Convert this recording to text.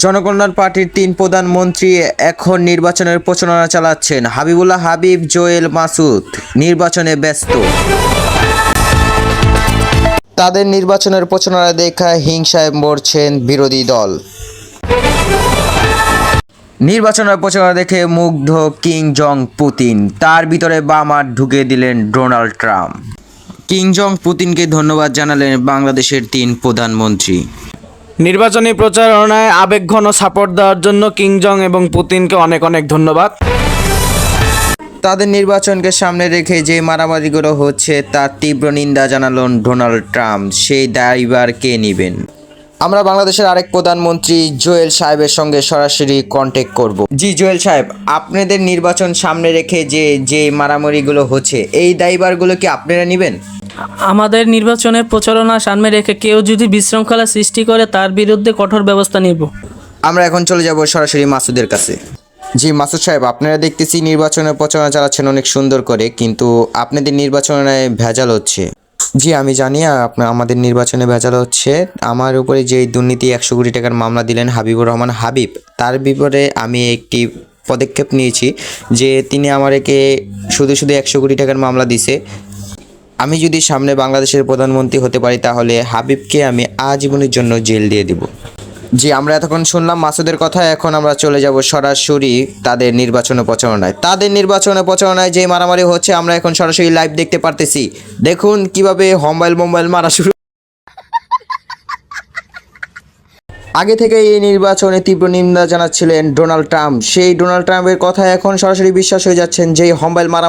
জনকল্যাণ পার্টির তিন প্রধানমন্ত্রী এখন নির্বাচনের প্রচারণা চালাচ্ছেন। হাবিবুল্লাহ হাবিব, জোয়েল মাসুদ নির্বাচনে ব্যস্ত। তাদের নির্বাচনের প্রচারণা দেখা হিংসায় মরছেন বিরোধী দল। নির্বাচনের প্রচারণা দেখে মুগ্ধ কিং জং পুতিন। তার ভিতরে বাম হাত ঢুকে দিলেন ডোনাল্ড ট্রাম্প। কিং জং পুতিনকে ধন্যবাদ জানালেন বাংলাদেশের তিন প্রধানমন্ত্রী। নির্বাচনী প্রচারণায় আবেগঘন সাপোর্ট দেওয়ার জন্য কিংজং এবং পুতিনকে অনেক অনেক ধন্যবাদ। তাদের নির্বাচনকে সামনে রেখে যে মারামারিগুলো হচ্ছে, তার তীব্র নিন্দা জানালেন ডোনাল্ড ট্রাম্প। সেই দায়ভার কে নেবেন? আমরা বাংলাদেশের আরেক প্রধানমন্ত্রী জোয়েল সাহেবের সঙ্গে সরাসরি কন্ট্যাক্ট করব। জি, জোয়েল সাহেব, আপনাদের নির্বাচন সামনে রেখে যে যে মারামারিগুলো হচ্ছে, এই দায়ভারগুলো কি আপনারা নেবেন? আমাদের নির্বাচনের প্রচারণা সামনে রেখে কেউ যদি বিশৃঙ্খলা সৃষ্টি করে, তার বিরুদ্ধে কঠোর ব্যবস্থা নেব। আমরা এখন চলে যাব সরাসরি মাসুদের কাছে। জি, মাসুদ সাহেব, আপনারা দেখতেছি নির্বাচনের প্রচারণা চালাচ্ছেন অনেক সুন্দর করে, কিন্তু আপনাদের নির্বাচনে ভেজাল হচ্ছে। জি, আমি জানি আপনার, আমাদের নির্বাচনে ভেজাল হচ্ছে। আমার উপরে যে দুর্নীতি একশো কোটি টাকার মামলা দিলেন হাবিবুর রহমান হাবিব, তার বিপরে আমি একটি পদক্ষেপ নিয়েছি যে, তিনি আমাকে শুধু শুধু একশো কোটি টাকার মামলা দিছে। আমি যদি সামনে বাংলাদেশের প্রধানমন্ত্রী হতে পারি, তাহলে হাবিবকে আমি আজীবনের জন্য জেল দিয়ে দিব। জি, আমরা এতক্ষণ শুনলাম মাসুদের কথা, এখন আমরা চলে যাব সরাসরি তাদের নির্বাচনে প্রচারণায়। তাদের নির্বাচনে প্রচারণায় যে মারামারি হচ্ছে, আমরা এখন সরাসরি লাইভ দেখতে পারতেছি। দেখুন কীভাবে মোবাইল মোবাইল মারা শুরু আগে থেকে এই নির্বাচনে তীব্র নিন্দা জানাচ্ছিলেন ডোনাল্ড ট্রাম্প। সেই ডোনাল্ড ট্রাম্পের কথা এখন সরাসরি বিশ্বাস হয়ে যাচ্ছেন যে হম্বাইল মারা